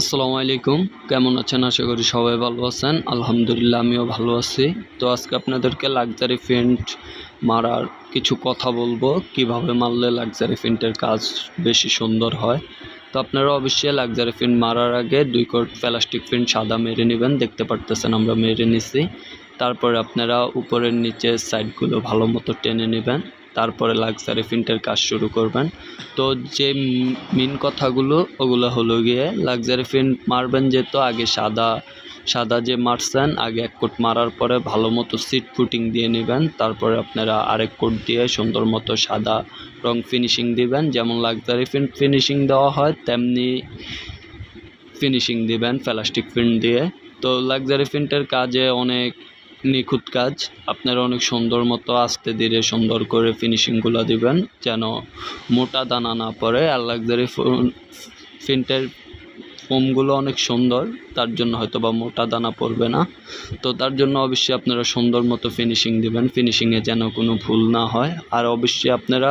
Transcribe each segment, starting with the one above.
আসসালামু আলাইকুম। কেমন আছেন? আশা করি সবাই ভালো আছেন। আলহামদুলিল্লাহ, আমিও ভালো আছি। তো আজকে আপনাদেরকে লাক্সারি পেন্ট মারার কিছু কথা বলব। কীভাবে মারলে লাক্সারি পেন্টের কাজ বেশি সুন্দর হয়। তো আপনারা অবশ্যই লাক্সারি পেন্ট মারার আগে দুই কোট প্লাস্টিক পেন্ট সাদা মেরে নেবেন। দেখতে পারতেছেন আমরা মেরে নিছি। তারপরে আপনারা উপরের নিচে সাইডগুলো ভালো মতো টেনে নেবেন। তারপরে লাক্সারি প্রিন্টের কাজ শুরু করবেন। তো যে মেন কথাগুলো, ওগুলো হলো গিয়ে লাক্সারি প্রিন্ট মারবেন যেহেতু আগে সাদা সাদা যে মারছেন, আগে এক কোট মারার পরে ভালো মতো সিট ফুটিং দিয়ে নেবেন। তারপরে আপনারা আরেক কোট দিয়ে সুন্দর মতো সাদা রং ফিনিশিং দিবেন। যেমন লাক্সারি প্রিন্ট ফিনিশিং দেওয়া হয়, তেমনি ফিনিশিং দিবেন প্লাস্টিক প্রিন্ট দিয়ে। তো লাক্সারি প্রিন্টের কাজে অনেক নিখুঁত কাজ। আপনারা অনেক সুন্দর মতো আস্তে ধীরে সুন্দর করে ফিনিশিংগুলো দিবেন, যেন মোটা দানা না পড়ে। আর লাক্সারি প্রিন্টের ফোমগুলো অনেক সুন্দর, তার জন্য হয়তো বা মোটা দানা পড়বে না। তো তার জন্য অবশ্যই আপনারা সুন্দর মতো ফিনিশিং দিবেন। ফিনিশিংয়ে যেন কোনো ভুল না হয়। আর অবশ্যই আপনারা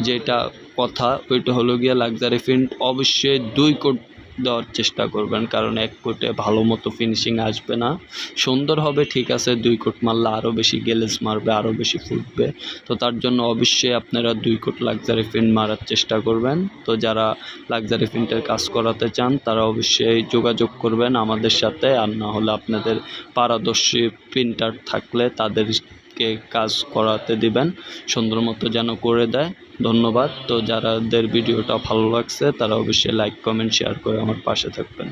যেটা কথা, ওইটা হলো গিয়ে লাক্সারি ফিন্ট অবশ্যই দুই কোট দেওয়ার চেষ্টা করবেন, কারণ এক কোটে ভালো মতো ফিনিশিং আসবে না। সুন্দর হবে, ঠিক আছে, দুই কোট মারলে আরও বেশি গ্লেজ মারবে আরও বেশি ফুটবে। তো তার জন্য অবশ্যই আপনারা দুই কোট লাক্সারি প্রিন্ট মারার চেষ্টা করবেন। তো যারা লাক্সারি প্রিন্টের কাজ করাতে চান, তারা অবশ্যই যোগাযোগ করবেন আমাদের সাথে। আর না হলে আপনাদের পারদর্শী প্রিন্টার থাকলে তাদেরকে কাজ করাতে দিবেন। সুন্দর মতো যেন করে দেয়। ধন্যবাদ। তো যারাদের ভিডিওটা ভালো লাগছে, তারা অবশ্যই লাইক কমেন্ট শেয়ার করে আমার পাশে থাকবেন।